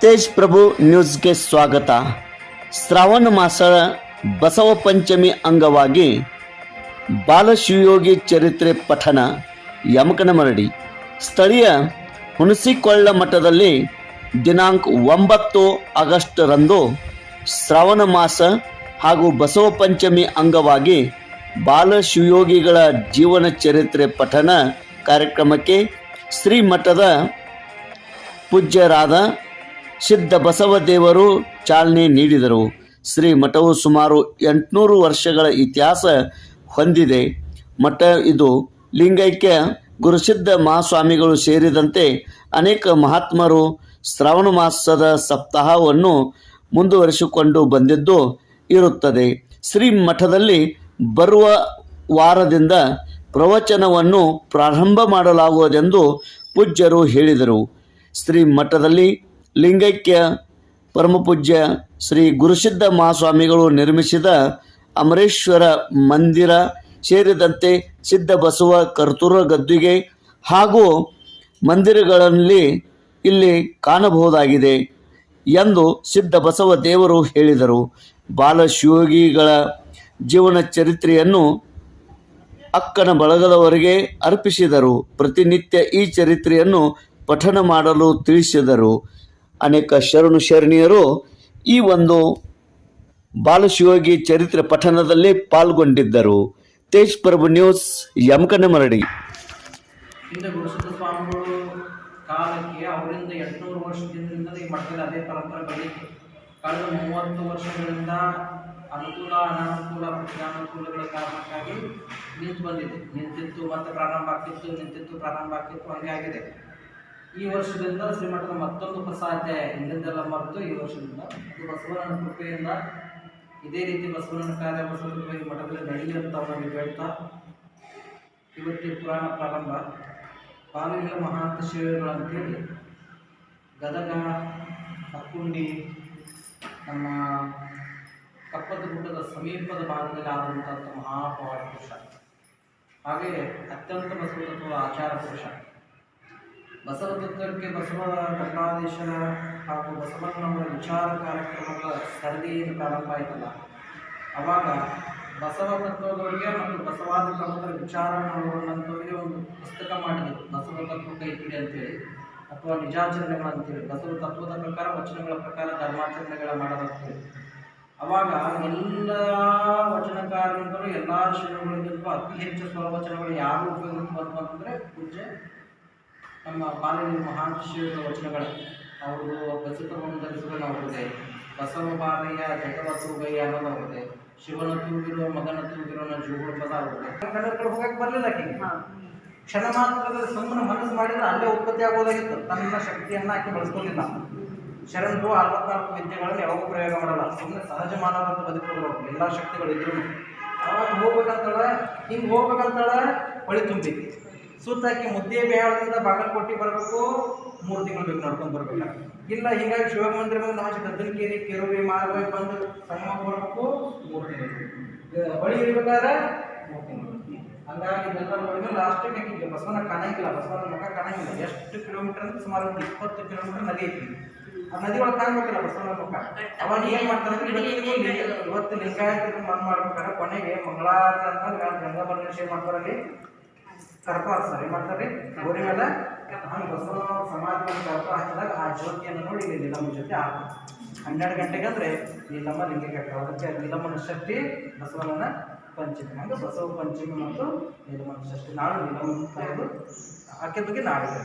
ತೇಜ್ ಪ್ರಭು ನ್ಯೂಸ್ಗೆ ಸ್ವಾಗತ. ಶ್ರಾವಣ ಮಾಸ ಬಸವ ಪಂಚಮಿ ಅಂಗವಾಗಿ ಬಾಲಶಿವಯೋಗಿ ಚರಿತ್ರೆ ಪಠಣ ಯಮಕನಮರಡಿ ಸ್ಥಳೀಯ ಹುಣಸಿಕೊಳ್ಳ ಮಠದಲ್ಲಿ ದಿನಾಂಕ ಒಂಬತ್ತು ಆಗಸ್ಟ್ರಂದು ಶ್ರಾವಣ ಮಾಸ ಹಾಗೂ ಬಸವ ಪಂಚಮಿ ಅಂಗವಾಗಿ ಬಾಲಶಿವಯೋಗಿಗಳ ಜೀವನ ಚರಿತ್ರೆ ಪಠನ ಕಾರ್ಯಕ್ರಮಕ್ಕೆ ಶ್ರೀಮಠದ ಪೂಜ್ಯರಾದ ಸಿದ್ಧ ಬಸವದೇವರು ಚಾಲನೆ ನೀಡಿದರು. ಶ್ರೀ ಮಠವು ಸುಮಾರು ಎಂಟುನೂರು ವರ್ಷಗಳ ಇತಿಹಾಸ ಹೊಂದಿದೆ. ಮಠ ಇದು ಲಿಂಗೈಕ್ಯ, ಗುರುಸಿದ್ಧ ಮಹಾಸ್ವಾಮಿಗಳು ಸೇರಿದಂತೆ ಅನೇಕ ಮಹಾತ್ಮರು ಶ್ರಾವಣ ಮಾಸದ ಸಪ್ತಾಹವನ್ನು ಮುಂದುವರಿಸಿಕೊಂಡು ಬಂದಿದ್ದು ಇರುತ್ತದೆ. ಶ್ರೀ ಮಠದಲ್ಲಿ ಬರುವ ವಾರದಿಂದ ಪ್ರವಚನವನ್ನು ಪ್ರಾರಂಭ ಮಾಡಲಾಗುವುದೆಂದು ಪೂಜ್ಯರು ಹೇಳಿದರು. ಶ್ರೀ ಮಠದಲ್ಲಿ ಲಿಂಗೈಕ್ಯ, ಪರಮಪೂಜ್ಯ ಶ್ರೀ ಗುರುಸಿದ್ಧ ಮಹಾಸ್ವಾಮಿಗಳು ನಿರ್ಮಿಸಿದ ಅಮರೇಶ್ವರ ಮಂದಿರ ಸೇರಿದಂತೆ ಸಿದ್ಧ ಬಸವ ಕರ್ತೂರ ಗದ್ದುಗೆ ಹಾಗೂ ಮಂದಿರಗಳಲ್ಲಿ ಇಲ್ಲಿ ಕಾಣಬಹುದಾಗಿದೆ ಎಂದು ಸಿದ್ಧ ಬಸವ ದೇವರು ಹೇಳಿದರು. ಬಾಲಶಿವೋಗಿಗಳ ಜೀವನ ಚರಿತ್ರೆಯನ್ನು ಅಕ್ಕನ ಬಳಗದವರಿಗೆ ಅರ್ಪಿಸಿದರು. ಪ್ರತಿನಿತ್ಯ ಈ ಚರಿತ್ರೆಯನ್ನು ಪಠಣ ಮಾಡಲು ತಿಳಿಸಿದರು. ಅನೇಕ ಶರಣು ಶರಣೀಯರು ಈ ಒಂದು ಬಾಲಶಿವೋಗಿ ಚರಿತ್ರೆ ಪಠನದಲ್ಲಿ ಪಾಲ್ಗೊಂಡಿದ್ದರು. ತೇಜ್ ಪ್ರಭು ನ್ಯೂಸ್ ಯಮಕನ ಮರಡಿ ಕಾಲಕ್ಕೆ ಅವರಿಂದ ಈ ಅದೇ ಪರಂಪರೆ ವರ್ಷಗಳಿಂದ ಅನುಕೂಲ, ಅನಾನುಕೂಲ ಪ್ರತಿಯಾನುಕೂಲಗಳ ಕಾರಣಕ್ಕಾಗಿ ನಿಂತು ಬಂದಿದೆ. ನಿಂತಿತ್ತು ಮತ್ತೆ ಪ್ರಾರಂಭ ಆಗ್ತಿತ್ತು, ನಿಂತಿತ್ತು, ಪ್ರಾರಂಭ ಆಗ್ತಿತ್ತು, ಹಂಗೆ ಆಗಿದೆ. ಈ ವರ್ಷದಿಂದ ಶ್ರೀಮಠದ ಮತ್ತೊಂದು ಹೊಸ ಅಧ್ಯಾಯ ಹಿಂದೆಲ್ಲ ಮರೆತು ಈ ವರ್ಷದಿಂದ ಬಸವನ ಕೃಪೆಯಿಂದ ಇದೇ ರೀತಿ ಬಸವನ ಕಾರ್ಯ ಬಸವನ ಮಠದಲ್ಲಿ ನಡೆಯುವಂತ ಅವರಲ್ಲಿ ಹೇಳ್ತಾ ಇವತ್ತಿನ ಪುರಾಣ ಪ್ರಾರಂಭ. ಪಾಲಿನ ಮಹಾಂತ ಅಂತೇಳಿ ಗದಗ ಅಕ್ಕುಂಡಿ ನಮ್ಮ ಕಪ್ಪದ ಗುಡ್ಡದ ಸಮೀಪದ ಭಾಗದಲ್ಲಿ ಆದಂಥ ಮಹಾಪವಾಡ ಪುರುಷ. ಹಾಗೆಯೇ ಅತ್ಯಂತ ಬಸವತತ್ವ ಆಚಾರ ಪುರುಷ. ಬಸವ ತತ್ವಕ್ಕೆ ಬಸವ ಕಟ್ಟಾದೇಶನ ಹಾಗೂ ಬಸವಣ್ಣನವರ ವಿಚಾರ ಕಾರ್ಯಕ್ರಮಗಳ ಏನು ಪ್ರಾರಂಭ ಆಯ್ತಲ್ಲ. ಅವಾಗ ಬಸವ ತತ್ವದವರಿಗೆ ಮತ್ತು ಬಸವಾದಿ ಪ್ರಮುಖರ ವಿಚಾರ ಮಾಡುವಂಥವರಿಗೆ ಒಂದು ಪುಸ್ತಕ ಮಾಡಿದರು, ಬಸವ ತತ್ವ ಕೈಪಿಡಿ ಅಂತೇಳಿ, ಅಥವಾ ನಿಜಾಚರಣೆಗಳು ಅಂತೇಳಿ ಬಸವ ತತ್ವದ ಪ್ರಕಾರ, ವಚನಗಳ ಪ್ರಕಾರ, ಧರ್ಮಾಚರಣೆಗಳ ಮಾಡೋದಂತೇಳಿ. ಅವಾಗ ಎಲ್ಲ ವಚನಕಾರರಿಂದಲೂ ಎಲ್ಲ ಶ್ರೇಣಿಗಳಿಂದಲೂ ಅತಿ ಹೆಚ್ಚು ಸ್ವರವಚನಗಳು ಯಾರು ಉಪಯೋಗಕ್ಕೆ ಬಂತು ಅಂತಂದರೆ ಪೂಜೆ ನಮ್ಮ ಬಾಲ್ಯ ಮಹಾನ್ ವಚನಗಳು ಅವರು ಬಸವವನ್ನು ಧರಿಸುವುದು ನಾವಿದೆ ಬಸವ ಬಾಲಯ್ಯ ಜಗವಸುಗಯ್ಯ ಅನ್ನೋದು ಶಿವನ ತುಂಬಿರುವ ಮಗನ ತೂಗಿರೋ ಅನ್ನೋ ಜೋಗುಳ ಪದ ಆಗುತ್ತೆ ಕಡೆ ಹೋಗಕ್ಕೆ ಬರಲಿಲ್ಲ ಕಿ ಕ್ಷಣ ಮಾತ್ರದಲ್ಲಿ ಸುಮ್ಮನೆ ಮನಸ್ಸು ಮಾಡಿದ್ರೆ ಅಲ್ಲೇ ಉತ್ಪತ್ತಿ ಆಗೋದಾಗಿತ್ತು. ತನ್ನ ಶಕ್ತಿಯನ್ನು ಆಕೆ ಬಳಸ್ಕೊಂಡಿಲ್ಲ. ಶರಣರು ಅರವತ್ನಾಲ್ಕು ವಿದ್ಯೆಗಳನ್ನು ಯಾವಾಗ ಪ್ರಯೋಗ ಮಾಡಲ್ಲ. ಸುಮ್ಮನೆ ಸಹಜ ಮಾನವಂತ ಬದುಕಿದ್ರು ಎಲ್ಲ ಶಕ್ತಿಗಳು ಇದ್ರು ಅವಾಗ ಹೋಗ್ಬೇಕಂತಾಳೆ ಹಿಂಗೆ ಹೋಗ್ಬೇಕಂತಾಳೆ ಹೊಳಿ ತುಂಬಿ. ಸುತ್ತಾಕಿ ಮುದ್ದೆ ಬೇಹಾಳದಿಂದ ಬಾಗಲಕೋಟೆ ಬರಬೇಕು ಮೂರು ತಿಂಗಳು ಬೇಕು ನಡ್ಕೊಂಡು ಬರ್ಬೇಕು. ಇಲ್ಲ ಹೀಗಾಗಿ ಶಿವಮಂದಿರ ಬಂದು ನಾವು ಗದ್ದನಕೇರಿ ಕೆರೂರಿ ಮಾರ್ಗ ಬಂದು ಸಂಗಮ ಬರಬೇಕು ಮೂರು ತಿಂಗಳು ಹೊಳಿ ಇರ್ಬೇಕಾದ್ರೆ ಮೂರು ತಿಂಗಳು ಹಂಗಾಗಿ ಇದೆಲ್ಲ ನೋಡಿದ್ರೆ ಲಾಸ್ಟಿಗೆ ಹಾಕಿದ್ವಿ ಬಸವನ ಕಾಣಂಗಿಲ್ಲ ಬಸವನ ಮುಖ ಕಾಣಂಗಿಲ್ಲ ಎಷ್ಟು ಕಿಲೋಮೀಟರ್ ಅಂದ್ರೆ ಸುಮಾರು ಒಂದು ಇಪ್ಪತ್ತು ಕಿಲೋಮೀಟರ್ ನದಿ ಐತಿ. ಆ ನದಿ ಒಳಗೆ ಕಾಣ್ಬೇಕಲ್ಲ ಬಸವನ ಮುಖ? ಅವಾಗ ಏನ್ ಮಾಡ್ತಾರೆ ಇವತ್ತು ಲಿಂಗಾಯತ ಮನ್ ಮಾಡ್ಬೇಕಾದ್ರೆ ಕೊನೆಗೆ ಮಂಗಳಾರತಿ ಅಂತ ಗಂಗಾ ಬರಲೇಶ್ವರಿ ಮಾಡ್ತಾರಲ್ಲಿ ಕರ್ಪಾರ ಸರ್ ಏನ್ ಮಾಡ್ತಾರೆ ಗೋರಿ ಮೇಲೆ ಹಂಗೆ ಬಸವ ಸಮಾಜ ಸರ್ಪ ಹಾಕಿದಾಗ ಆ ಜ್ಯೋತಿಯನ್ನು ನೋಡಿ ಇಲ್ಲಿ ನಿಲಮ್ಮ ಜೊತೆ ಆಗ್ತದೆ ಹನ್ನೆರಡು ಗಂಟೆಗೆ ಅಂದ್ರೆ ನೀಲಮ್ಮ ಲಿಂಗಿ ಹಾಕ್ತಾರೆ ಅದಕ್ಕೆ ನೀಲಮ್ಮನ ಶಕ್ತಿ ಬಸವನ ಪಂಚಮಿ. ಹಂಗೆ ಬಸವ ಪಂಚಮಿ ಮತ್ತು ನೀಲಮ್ಮನ ಷಷ್ಠಿ ನಾಳೆ ನೀಲಮ್ಮ ಆಕೆ ಬಗ್ಗೆ ನಾಡಿದೆ.